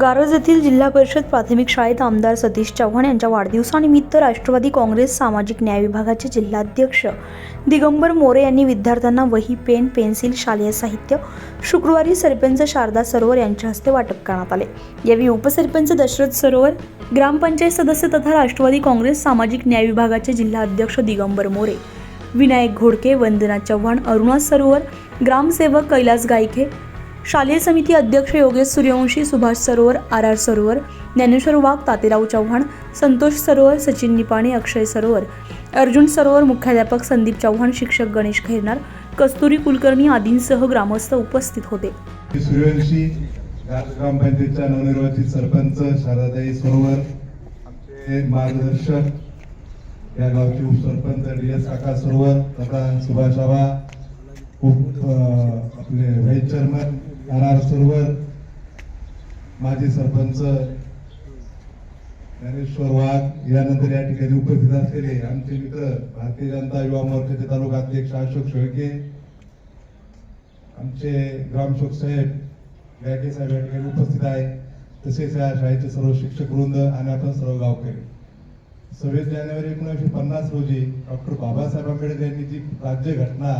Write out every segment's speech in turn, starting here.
गारज येथील जिल्हा परिषद प्राथमिक शाळेत आमदार सतीश चव्हाण यांच्या वाढदिवसानिमित्त राष्ट्रवादी काँग्रेस सामाजिक न्याय विभागाचे जिल्हाध्यक्ष दिगंबर मोरे यांनी विद्यार्थ्यांना वही पेन पेन्सिल शालेय साहित्य शुक्रवारी सरपंच शारदा सरोवर यांच्या हस्ते वाटप करण्यात आले. यावेळी उपसरपंच दशरथ सरोवर ग्रामपंचायत सदस्य तथा राष्ट्रवादी काँग्रेस सामाजिक न्याय विभागाचे जिल्हाध्यक्ष दिगंबर मोरे विनायक घोडके वंदना चव्हाण अरुणा सरोवर ग्रामसेवक कैलास गायके शालेय समिती अध्यक्ष योगेश सूर्यवंशी सुभाष सरोवर आर आर सरोवर ज्ञानेश्वर वाघ तातेराव चव्हाण संतोष सरोवर सचिन निपाणे अक्षय सरोवर अर्जुन सरोवर मुख्याध्यापक संदीप चव्हाण शिक्षक गणेश खैरनार कस्तुरी कुलकर्णी आदींसह ग्रामस्थ उपस्थित होते. सूर्यवंशी गाज ग्रामपंचायतच्या नवनिर्वाचित सरपंच शारदाई सरोवर आमचे मार्गदर्शक या गावचे उपसरपंच डी एस काका सरोवर तथा सुभाष आबा उप आपले व्हाईस चेअरमन आर आर माजी सरपंच ज्ञानेश्वर वाघ यानंतर या ठिकाणी उपस्थित असलेले आमचे मित्र भारतीय जनता युवा मोर्चाचे तालुका अध्यक्ष अशोक शेळके आमचे ग्रामसेवक साहेब गायके साहेब या ठिकाणी उपस्थित आहे तसेच या शाळेचे सर्व शिक्षक वृंद आणि आपण सर्व गावकरी. सव्वीस जानेवारी एकोणीसशे पन्नास रोजी डॉक्टर बाबासाहेब आंबेडकर यांनी जी राज्य घटना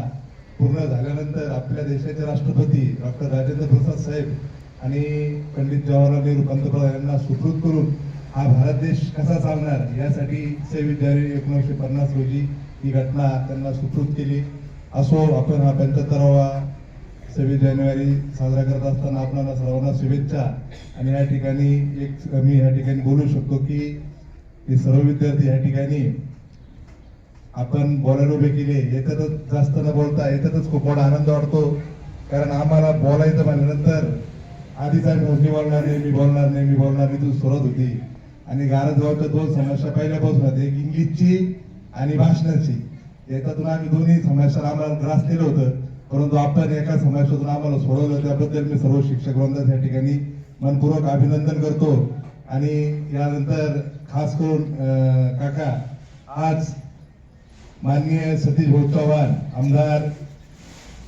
पूर्ण झाल्यानंतर आपल्या देशाचे राष्ट्रपती डॉक्टर राजेंद्र प्रसाद साहेब आणि पंडित जवाहरलाल नेहरू पंतप्रधान यांना सुकृत करून हा भारत देश कसा चालणार यासाठी सव्वीस जानेवारी एकोणीसशे पन्नास रोजी ही घटना त्यांना सुकृत केली. असो आपण हा पंच्याहत्तरावा सव्वीस जानेवारी साजरा करत असताना आपल्याला सर्वांना शुभेच्छा. आणि या ठिकाणी एक मी या ठिकाणी बोलू शकतो की सर्व विद्यार्थी या ठिकाणी आपण बॉलर उभे केले याच्यातच जास्त न बोलता याच्यातच खूप मोठा आनंद वाटतो. कारण आम्हाला बोलायचं म्हणल्यानंतर आधीच आम्ही मी बोलणार नाही मी बोलणार नाही मी बोलणार नाही तू सुरत होती. आणि गारजबाबच्या दोन समस्या पहिल्यापासून होत्या एक इंग्लिशची आणि भाषणाची. याच्यातून आम्ही दोन्ही समस्या आम्हाला ग्रासलेलं होतं. परंतु आपण एका समस्यातून आम्हाला सोडवलं त्याबद्दल मी सर्व शिक्षक वृंदाच्या ठिकाणी मनपूर्वक अभिनंदन करतो. आणि यानंतर खास करून काका आज माननीय सतीश भाऊ चव्हाण आमदार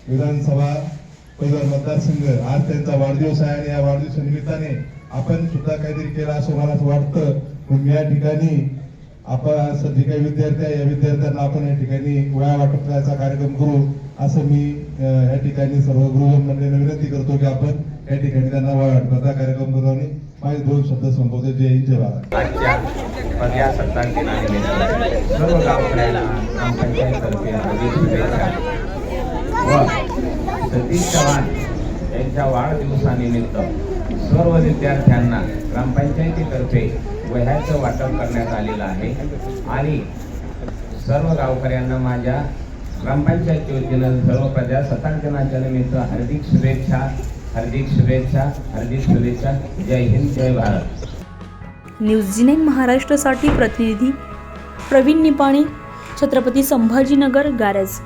विधानसभा पैदल मतदारसंघ आज त्यांचा वाढदिवस आहे आणि या वाढदिवसा निमित्ताने आपण सुद्धा काहीतरी केलं असं मला वाटतं. पण या ठिकाणी आपण सध्या जे काही विद्यार्थी आहे या विद्यार्थ्यांना आपण या ठिकाणी वया वाटप करायचा कार्यक्रम करू असं मी या ठिकाणी सर्व गृहमंडळींना विनंती करतो की आपण या ठिकाणी त्यांना वया वाटपाचा कार्यक्रम करू आणि माझे दोन शब्द संपवतो. जय हिंद जय भारत. सर्व सतीश चव्हाण यांच्या वाढदिवसानिमित्त सर्व विद्यार्थ्यांना ग्रामपंचायतीतर्फे वह्याचं वाटप करण्यात आलेलं आहे. आणि सर्व गावकऱ्यांना माझ्या ग्रामपंचायत योजनेनं सर्व प्रजासत्ताक दिनाच्या निमित्त हार्दिक शुभेच्छा हार्दिक शुभेच्छा हार्दिक शुभेच्छा. जय हिंद जय भारत. न्यूज जी नाईन महाराष्ट्रासाठी प्रतिनिधी प्रवीण निपाणे छत्रपती संभाजीनगर गारज.